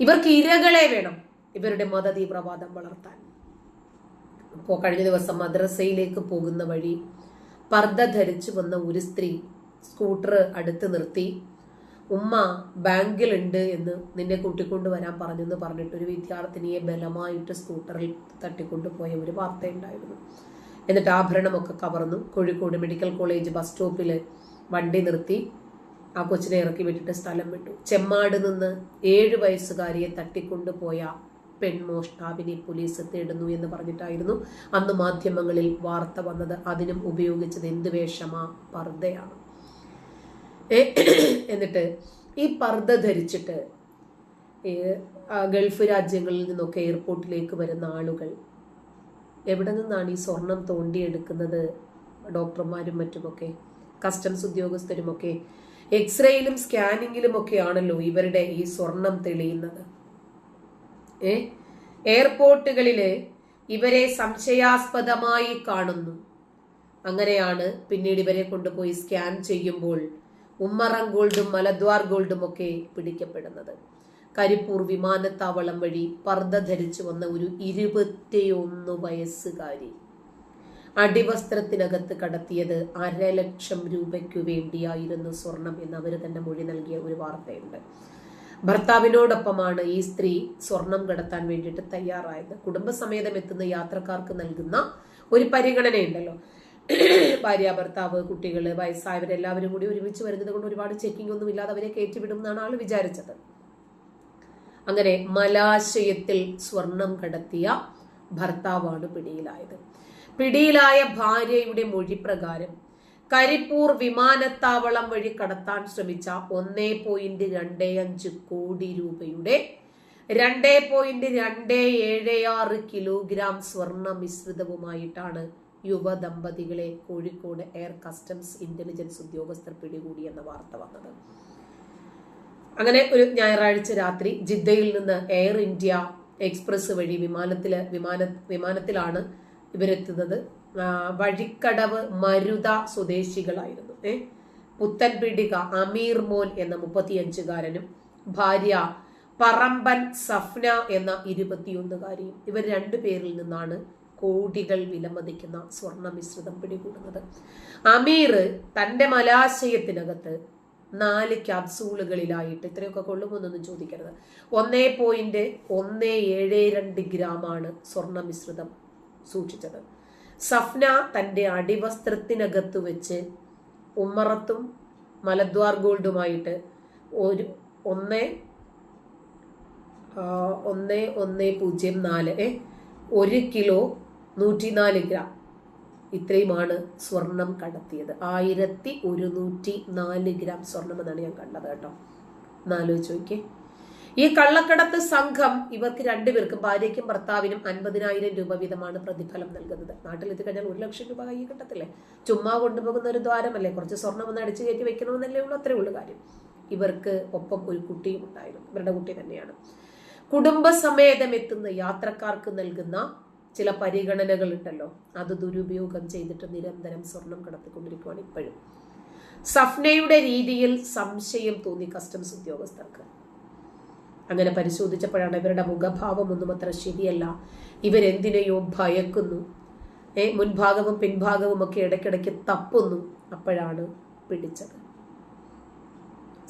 ഇവർക്ക് ഇരകളെ വേണം ഇവരുടെ മതതീവ്രവാദം വളർത്താൻ. ഇപ്പോൾ കഴിഞ്ഞ ദിവസം മദ്രസയിലേക്ക് പോകുന്ന വഴി പർദ്ദ ധരിച്ചു വന്ന ഒരു സ്ത്രീ സ്കൂട്ടർ അടുത്ത് നിർത്തി ഉമ്മ ബാങ്കിലുണ്ട് എന്ന് നിന്നെ കൂട്ടിക്കൊണ്ട് വരാൻ പറഞ്ഞെന്ന് പറഞ്ഞിട്ട് ഒരു വിദ്യാർത്ഥിനിയെ ബലമായിട്ട് സ്കൂട്ടറിൽ തട്ടിക്കൊണ്ടുപോയ ഒരു വാർത്തയുണ്ടായിരുന്നു. എന്നിട്ട് ആഭരണമൊക്കെ കവർന്നു. കോഴിക്കോട് മെഡിക്കൽ കോളേജ് ബസ് സ്റ്റോപ്പിൽ വണ്ടി നിർത്തി. ആ കൊച്ചിനെ ഇറക്കി വിട്ടിട്ട് സ്ഥലം വിട്ടു. ചെമ്മാട് നിന്ന് ഏഴ് വയസ്സുകാരിയെ തട്ടിക്കൊണ്ടുപോയ പെൺമോഷ്ടാവിനെ പോലീസ് തേടുന്നു എന്ന് പറഞ്ഞിട്ടായിരുന്നു അന്ന് മാധ്യമങ്ങളിൽ വാർത്ത വന്നത്. അതിനും ഉപയോഗിച്ചത് എന്ത് വേഷമാ? പർദ്ദയാണ്. എന്നിട്ട് ഈ പർദ്ദ ധരിച്ചിട്ട് ഗൾഫ് രാജ്യങ്ങളിൽ നിന്നൊക്കെ എയർപോർട്ടിലേക്ക് വരുന്ന ആളുകൾ എവിടെ നിന്നാണ് ഈ സ്വർണം തോണ്ടിയെടുക്കുന്നത്? ഡോക്ടർമാരും മറ്റുമൊക്കെ കസ്റ്റംസ് ഉദ്യോഗസ്ഥരുമൊക്കെ എക്സ്റേയിലും സ്കാനിങ്ങിലും ഒക്കെയാണല്ലോ ഇവരുടെ ഈ സ്വർണം തെളിയുന്നത്. ഏ? എയർപോർട്ടുകളിൽ ഇവരെ സംശയാസ്പദമായി കാണുന്നു. അങ്ങനെയാണ് പിന്നീട് ഇവരെ കൊണ്ടുപോയി സ്കാൻ ചെയ്യുമ്പോൾ ഉമ്മറം ഗോൾഡും മലദ്വാർ ഗോൾഡും ഒക്കെ പിടിക്കപ്പെടുന്നത്. കരിപ്പൂർ വിമാനത്താവളം വഴി പർദ്ദ ധരിച്ചു വന്ന ഒരു ഇരുപത്തിയൊന്ന് വയസ്സുകാരി. അടിവസ്ത്രത്തിനകത്ത് കടത്തിയത് അരലക്ഷം രൂപയ്ക്കു വേണ്ടിയായിരുന്നു സ്വർണം എന്ന് അവർ തന്നെ മൊഴി നൽകിയ ഒരു വാർത്തയുണ്ട്. ഭർത്താവിനോടൊപ്പമാണ് ഈ സ്ത്രീ സ്വർണം കടത്താൻ വേണ്ടിയിട്ട് തയ്യാറായത്. കുടുംബസമേതം എത്തുന്ന യാത്രക്കാർക്ക് നൽകുന്ന ഒരു പരിഗണനയുണ്ടല്ലോ. ഭാര്യ ഭർത്താവ് കുട്ടികൾ വയസ്സായവരെല്ലാവരും കൂടി ഒരുമിച്ച് വരുന്നത് കൊണ്ട് ഒരുപാട് ചെക്കിംഗ് ഒന്നും ഇല്ലാതെ അവരെ കയറ്റിവിടും എന്നാണ് ആൾ വിചാരിച്ചത്. അങ്ങനെ മലാശയത്തിൽ സ്വർണം കടത്തിയ ഭർത്താവാണ് പിടിയിലായത്. പിടിയിലായ ഭാര്യയുടെ മൊഴി പ്രകാരം കരിപ്പൂർ വിമാനത്താവളം വഴി കടത്താൻ ശ്രമിച്ച ഒന്നേ പോയിന്റ് രണ്ട് അഞ്ച് കോടി രൂപയുടെ രണ്ട് പോയിന്റ് രണ്ട് ഏഴ് ആറ് കിലോഗ്രാം സ്വർണ മിശ്രിതവുമായിട്ടാണ് യുവദമ്പതികളെ കോഴിക്കോട് എയർ കസ്റ്റംസ് ഇന്റലിജൻസ് ഉദ്യോഗസ്ഥർ പിടികൂടിയെന്ന വാർത്ത വന്നത്. അങ്ങനെ ഒരു ഞായറാഴ്ച രാത്രി ജിദ്ദയിൽ നിന്ന് എയർ ഇന്ത്യ എക്സ്പ്രസ് വഴി വിമാനത്തിൽ വിമാന വിമാനത്തിലാണ് ഇവരെത്തുന്നത്. വഴിക്കടവ് മരുത സ്വദേശികളായിരുന്നു. ഏ പുത്തൻപിടിക അമീർ മോൻ എന്ന മുപ്പത്തിയഞ്ചുകാരനും ഭാര്യ പറമ്പൻ സഫ്ന എന്ന ഇരുപത്തിയൊന്നുകാരിയും ഇവർ രണ്ടു പേരിൽ നിന്നാണ് കോടികൾ വിലമതിക്കുന്ന സ്വർണ മിശ്രിതം പിടികൂടുന്നത്. അമീർ തന്റെ മലാശയത്തിനകത്ത് നാല് ക്യാപ്സൂളുകളിലായിട്ട് ഇത്രയൊക്കെ കൊള്ളുമെന്നൊന്നും ചോദിക്കരുത് ഒന്നേ പോയിന്റ് ഒന്ന് ഏഴ് രണ്ട് ഗ്രാമാണ് സ്വർണ മിശ്രിതം സൂക്ഷിച്ചത്. സഫ്ന തന്റെ അടിവസ്ത്രത്തിനകത്ത് വെച്ച് ഉമ്മറത്തും മലദ്വാർ ഗോൾഡുമായിട്ട് ഒരു ഒന്ന് ഒന്ന് ഒന്ന് പൂജ്യം നാല് ഒരു കിലോ നൂറ്റിനാല് ഗ്രാം. ഇത്രയുമാണ് സ്വർണം കടത്തിയത്. ആയിരത്തി ഒരുന്നൂറ്റി നാല് ഗ്രാം സ്വർണം എന്നാണ് ഞാൻ കണ്ടത് കേട്ടോ. എന്നാലോചിച്ച് നോക്കിയേ. ഈ കള്ളക്കടത്ത് സംഘം ഇവർക്ക് രണ്ടുപേർക്കും ഭാര്യയ്ക്കും ഭർത്താവിനും അൻപതിനായിരം രൂപ വീതമാണ് പ്രതിഫലം നൽകുന്നത്. നാട്ടിലെത്തി കഴിഞ്ഞാൽ ഒരു ലക്ഷം രൂപ കൈ കിട്ടത്തില്ലേ ചുമ്മാ കൊണ്ടുപോകുന്ന ഒരു ദ്വാരമല്ലേ? കുറച്ച് സ്വർണം ഒന്ന് അടിച്ചു കയറ്റി വെക്കണമെന്നല്ലേ ഉള്ളൂ? അത്രേ ഉള്ളൂ കാര്യം. ഇവർക്ക് ഒപ്പം ഒരു കുട്ടിയും ഉണ്ടായിരുന്നു. ഇവരുടെ കുട്ടി തന്നെയാണ്. കുടുംബസമേതം എത്തുന്ന യാത്രക്കാർക്ക് നൽകുന്ന ചില പരിഗണനകൾ ഉണ്ടല്ലോ. അത് ദുരുപയോഗം ചെയ്തിട്ട് നിരന്തരം സ്വർണം കടത്തിക്കൊണ്ടിരിക്കുകയാണ് ഇപ്പോഴും. സഫ്നയുടെ രീതിയിൽ സംശയം തോന്നി കസ്റ്റംസ് ഉദ്യോഗസ്ഥർക്ക്. അങ്ങനെ പരിശോധിച്ചപ്പോഴാണ് ഇവരുടെ മുഖഭാവം ഒന്നും അത്ര ശരിയല്ല. ഇവരെന്തിനെയോ ഭയക്കുന്നു. ഏ മുൻഭാഗവും പിൻഭാഗവും ഒക്കെ ഇടയ്ക്കിടയ്ക്ക് തപ്പുന്നു. അപ്പോഴാണ് പിടിച്ചത്.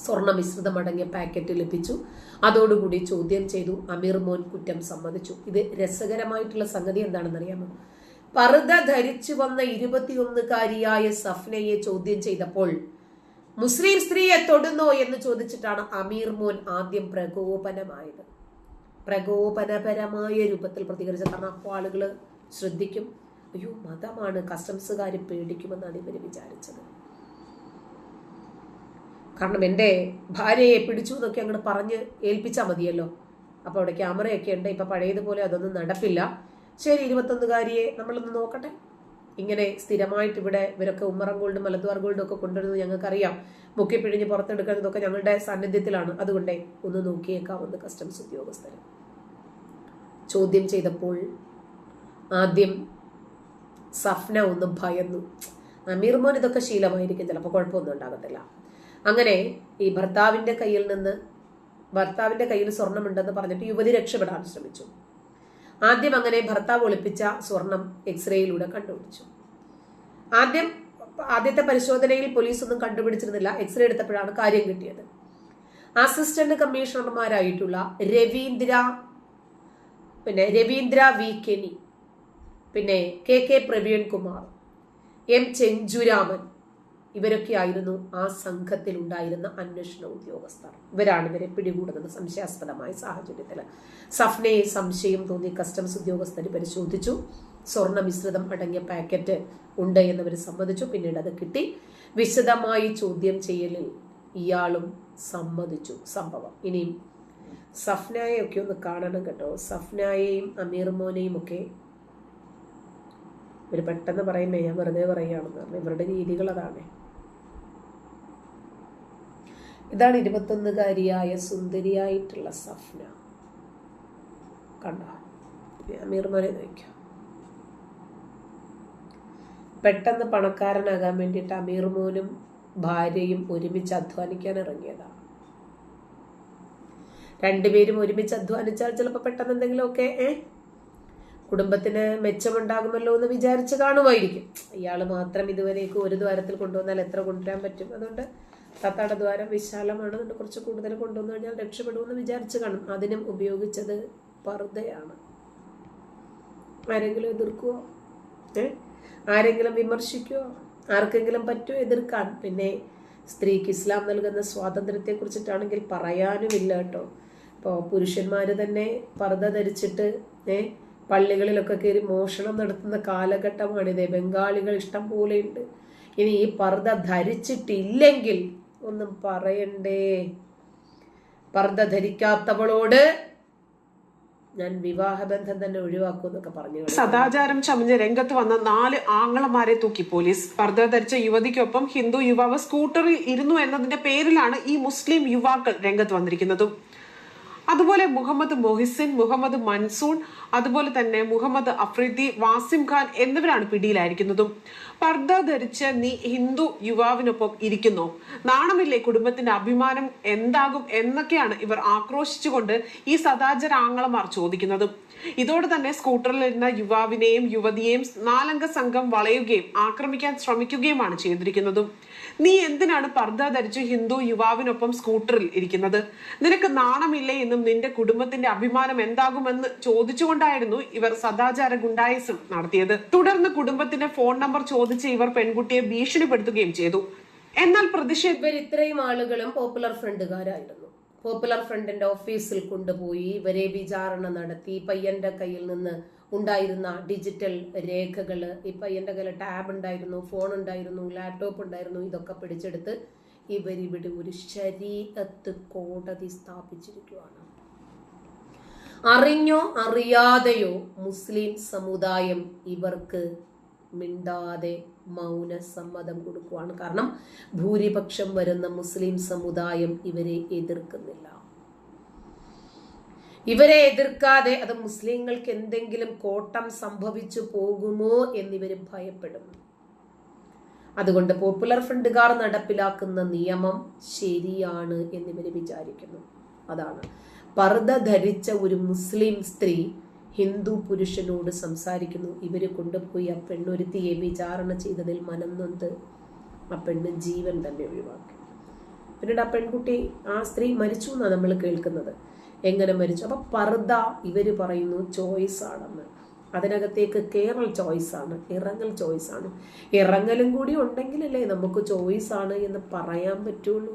സ്വർണ മിശ്രിതം അടങ്ങിയ പാക്കറ്റ് ലഭിച്ചു. അതോടുകൂടി ചോദ്യം ചെയ്തു. അമീർ മോൻ കുറ്റം സമ്മതിച്ചു. ഇത് രസകരമായിട്ടുള്ള സംഗതി എന്താണെന്നറിയാമോ? പർദ്ദ ധരിച്ചു വന്ന ഇരുപത്തിയൊന്നുകാരിയായ സഫ്നയെ ചോദ്യം ചെയ്തപ്പോൾ മുസ്ലിം സ്ത്രീയെ തൊടുന്നോ എന്ന് ചോദിച്ചിട്ടാണ് അമീർ മോൻ ആദ്യം പ്രകോപനമായത്. പ്രകോപനപരമായ രൂപത്തിൽ പ്രതികരിച്ച കാരണം അപ്പോൾ ആളുകൾ ശ്രദ്ധിക്കും. അയ്യോ മതമാണ് കസ്റ്റംസുകാർ പേടിക്കുമെന്നാണ് ഇവർ വിചാരിച്ചത്. കാരണം എന്റെ ഭാര്യയെ പിടിച്ചു എന്നൊക്കെ അങ്ങോട്ട് പറഞ്ഞ് ഏൽപ്പിച്ചാൽ മതിയല്ലോ. അപ്പോൾ അവിടെ ക്യാമറയൊക്കെ ഉണ്ട്. ഇപ്പം പഴയതുപോലെ അതൊന്നും നടപ്പില്ല. ശരി ഇരുപത്തൊന്നുകാരിയെ നമ്മളൊന്ന് നോക്കട്ടെ? ഇങ്ങനെ സ്ഥിരമായിട്ട് ഇവിടെ ഇവരൊക്കെ ഉമ്മറം ഗോൾഡും മലദ്വാർ ഗോൾഡും ഒക്കെ കൊണ്ടുവരുന്നത് ഞങ്ങൾക്കറിയാം. മുക്കി പിഴിഞ്ഞ് പുറത്തെടുക്കുന്നതൊക്കെ ഞങ്ങളുടെ സാന്നിധ്യത്തിലാണ്. അതുകൊണ്ടേ ഒന്ന് നോക്കിയേക്കാമെന്ന് കസ്റ്റംസ് ഉദ്യോഗസ്ഥർ ചോദ്യം ചെയ്തപ്പോൾ ആദ്യം സഫ്ന ഒന്ന് ഭയന്നു. അമീർ മോൻ ഇതൊക്കെ ശീലമായിരിക്കും ചിലപ്പോൾ കുഴപ്പമൊന്നും ഉണ്ടാകത്തില്ല. അങ്ങനെ ഈ ഭർത്താവിന്റെ കയ്യിൽ നിന്ന് ഭർത്താവിന്റെ കയ്യിൽ സ്വർണമുണ്ടെന്ന് പറഞ്ഞിട്ട് യുവതി രക്ഷപ്പെടാൻ ശ്രമിച്ചു. ആദ്യം അങ്ങനെ ഭർത്താവ് ഒളിപ്പിച്ച സ്വർണം എക്സ്റേയിലൂടെ കണ്ടുപിടിച്ചു. ആദ്യം ആദ്യത്തെ പരിശോധനയിൽ പോലീസ് ഒന്നും കണ്ടുപിടിച്ചിരുന്നില്ല. എക്സ്റേ എടുത്തപ്പോഴാണ് കാര്യം കിട്ടിയത്. അസിസ്റ്റന്റ് കമ്മീഷണർമാരായിട്ടുള്ള രവീന്ദ്ര പിന്നെ രവീന്ദ്ര വി കെനി പിന്നെ K K Praveen Kumar M Chenchuraman ഇവരൊക്കെയായിരുന്നു ആ സംഘത്തിൽ ഉണ്ടായിരുന്ന അന്വേഷണ ഉദ്യോഗസ്ഥർ. ഇവരാണ് ഇവരെ പിടികൂടുന്നത് സംശയാസ്പദമായ സാഹചര്യത്തിൽ. സഫ്നയെ സംശയം തോന്നി കസ്റ്റംസ് ഉദ്യോഗസ്ഥർ പരിശോധിച്ചു. സ്വർണ മിശ്രിതം അടങ്ങിയ പാക്കറ്റ് ഉണ്ട് എന്നവർ സമ്മതിച്ചു. പിന്നീട് അത് കിട്ടി. വിശദമായി ചോദ്യം ചെയ്യലിൽ ഇയാളും സമ്മതിച്ചു സംഭവം. ഇനിയും സഫ്നായെ ഒക്കെ ഒന്ന് കാണണം കേട്ടോ. സഫ്നായെയും അമീർ മോനെയും ഒക്കെ ഇവർ പെട്ടെന്ന് പറയുമ്പോൾ ഞാൻ വെറുതെ പറയുകയാണെന്ന് പറഞ്ഞു. ഇവരുടെ രീതികൾ അതാണ്. ഇതാണ് ഇരുപത്തൊന്നുകാരിയായ സുന്ദരിയായിട്ടുള്ള സഫ്ന. കണ്ടോ? അമീർ മോനെ നോക്കാം പെട്ടെന്ന് പണക്കാരനാകാൻ വേണ്ടിയിട്ട് അമീർ മോനും ഭാര്യയും ഒരുമിച്ച് അധ്വാനിക്കാൻ ഇറങ്ങിയതാണ്. രണ്ടുപേരും ഒരുമിച്ച് അധ്വാനിച്ചാൽ ചിലപ്പോൾ പെട്ടെന്ന് എന്തെങ്കിലുമൊക്കെ ഏ? കുടുംബത്തിന് മെച്ചമുണ്ടാകുമല്ലോ എന്ന് വിചാരിച്ച് കാണുമായിരിക്കും. ഇയാൾ മാത്രം ഇതുവരേക്കും ഒരു ദ്വാരത്തിൽ കൊണ്ടുവന്നാൽ എത്ര കൊണ്ടുവരാൻ പറ്റും? അതുകൊണ്ട് തത്താടെ ദ്വാരം വിശാലമാണ്. അതുകൊണ്ട് കുറച്ച് കൂടുതൽ കൊണ്ടുവന്നു കഴിഞ്ഞാൽ രക്ഷപ്പെടുമെന്ന് വിചാരിച്ച് കാണും. അതിനും ഉപയോഗിച്ചത് പർദ്ദയാണ്. ആരെങ്കിലും എതിർക്കുവോ? ഏ? ആരെങ്കിലും വിമർശിക്കുവോ? ആർക്കെങ്കിലും പറ്റുമോ എതിർക്കാൻ? പിന്നെ സ്ത്രീക്ക് ഇസ്ലാം നൽകുന്ന സ്വാതന്ത്ര്യത്തെ കുറിച്ചിട്ടാണെങ്കിൽ പറയാനുമില്ല കേട്ടോ. ഇപ്പോൾ പുരുഷന്മാർ തന്നെ പർദ്ദ ധരിച്ചിട്ട് ഏ? പള്ളികളിലൊക്കെ കയറി മോഷണം നടത്തുന്ന കാലഘട്ടമാണിത്. ബംഗാളികൾ ഇഷ്ടം പോലെയുണ്ട്. ഇനി ഈ പർദ്ദ ധരിച്ചിട്ടില്ലെങ്കിൽ ഒന്നും പറയണ്ടേ. പർദ്ദ ധരിക്കാത്തവളോട് ഞാൻ വിവാഹബന്ധം തന്നെ ഒഴിവാക്കും എന്നൊക്കെ പറഞ്ഞു സദാചാരം ചമഞ്ഞ് രംഗത്ത് വന്ന നാല് ആങ്ങളമാരെ തൂക്കി പോലീസ്. പർദ്ദ ധരിച്ച യുവതിക്കൊപ്പം ഹിന്ദു യുവാവ് സ്കൂട്ടറിൽ ഇരുന്നു എന്നതിന്റെ പേരിലാണ് ഈ മുസ്ലിം യുവാക്കൾ രംഗത്ത് വന്നിരിക്കുന്നതും. അതുപോലെ മുഹമ്മദ് മൊഹിസിൻ മുഹമ്മദ് മൻസൂൺ അതുപോലെ തന്നെ മുഹമ്മദ് അഫ്രീദി വാസിം ഖാൻ എന്നിവരാണ് പിടിയിലായിരിക്കുന്നതും. പർദ്ദ ധരിച്ച നീ ഹിന്ദു യുവാവിനൊപ്പം ഇരിക്കുന്നു. നാണമില്ലേ കുടുംബത്തിന്റെ അഭിമാനം എന്താകും എന്നൊക്കെയാണ് ഇവർ ആക്രോശിച്ചുകൊണ്ട് ഈ സദാചര ആങ്ങളമാർ ചോദിക്കുന്നത്. ഇതോടെ തന്നെ സ്കൂട്ടറിലിരുന്ന യുവാവിനെയും യുവതിയെയും നാലംഗ സംഘം വളയുകയും ആക്രമിക്കാൻ ശ്രമിക്കുകയുമാണ് ചെയ്തിരിക്കുന്നതും. നീ എന്തിനാണ് പർദ്ദ ധരിച്ച് ഹിന്ദു യുവാവിനൊപ്പം സ്കൂട്ടറിൽ ഇരിക്കുന്നത്? നിനക്ക് നാണമില്ലേ എന്നും നിന്റെ കുടുംബത്തിന്റെ അഭിമാനം എന്താകുമെന്ന് ചോദിച്ചുകൊണ്ടായിരുന്നു ഇവർ സദാചാര ഗുണ്ടായസം നടത്തിയത്. തുടർന്ന് കുടുംബത്തിന്റെ ഫോൺ നമ്പർ ചോദിച്ച് ഇവർ പെൺകുട്ടിയെ ഭീഷണിപ്പെടുത്തുകയും ചെയ്തു. എന്നാൽ പ്രതിഷേധ ഇവർ ഇത്രയും ആളുകളും പോപ്പുലർ ഫ്രണ്ടുകാരായിരുന്നു. പോപ്പുലർ ഫ്രണ്ടിന്റെ ഓഫീസിൽ കൊണ്ടുപോയി ഇവരെ വിചാരണ നടത്തി. പയ്യന്റെ കയ്യിൽ നിന്ന് ഉണ്ടായിരുന്ന ഡിജിറ്റൽ രേഖകൾ ഈ പയ്യന്റെ കയ്യിൽ ടാബ് ഉണ്ടായിരുന്നു ഫോൺ ഉണ്ടായിരുന്നു ലാപ്ടോപ്പ് ഉണ്ടായിരുന്നു ഇതൊക്കെ പിടിച്ചെടുത്ത് ഇവരിവിടെ ഒരു ശരീരത്ത് കോടതി സ്ഥാപിച്ചിരിക്കുകയാണ്. അറിഞ്ഞോ അറിയാതെയോ മുസ്ലിം സമുദായം ഇവർക്ക് മിണ്ടാതെ മൗന സമ്മതം കൊടുക്കുവാണ്. കാരണം ഭൂരിപക്ഷം വരുന്ന മുസ്ലിം സമുദായം ഇവരെ എതിർക്കുന്നില്ല. ഇവരെ എതിർക്കാതെ അത് മുസ്ലിങ്ങൾക്ക് എന്തെങ്കിലും കോട്ടം സംഭവിച്ചു പോകുമോ എന്നിവർ ഭയപ്പെടുന്നു അതുകൊണ്ട് പോപ്പുലർ ഫ്രണ്ടുകാർ നടപ്പിലാക്കുന്ന നിയമം ശരിയാണ് എന്നിവർ വിചാരിക്കുന്നു. അതാണ്. പർദ്ദ ധരിച്ച ഒരു മുസ്ലിം സ്ത്രീ ഹിന്ദു പുരുഷനോട് സംസാരിക്കുന്നു. ഇവർ കൊണ്ടുപോയി ആ പെണ്ണൊരുത്തിയെ വിചാരണ ചെയ്തതിൽ മനം നൊന്ത് ആ പെണ്ണ് ജീവൻ തന്നെ ഒഴിവാക്കി. പിന്നീട് ആ പെൺകുട്ടി ആ സ്ത്രീ മരിച്ചു എന്നാണ് നമ്മൾ കേൾക്കുന്നത്. എങ്ങനെ മരിച്ചു? അപ്പം പർദ ഇവർ പറയുന്നു ചോയ്സ് ആണെന്ന് അതിനകത്തേക്ക് കേറൽ ആണ് ഇറങ്ങൽ ചോയ്സ് ആണ് ഇറങ്ങലും കൂടി ഉണ്ടെങ്കിലല്ലേ നമുക്ക് ചോയ്സ് ആണ് എന്ന് പറയാൻ പറ്റുള്ളൂ.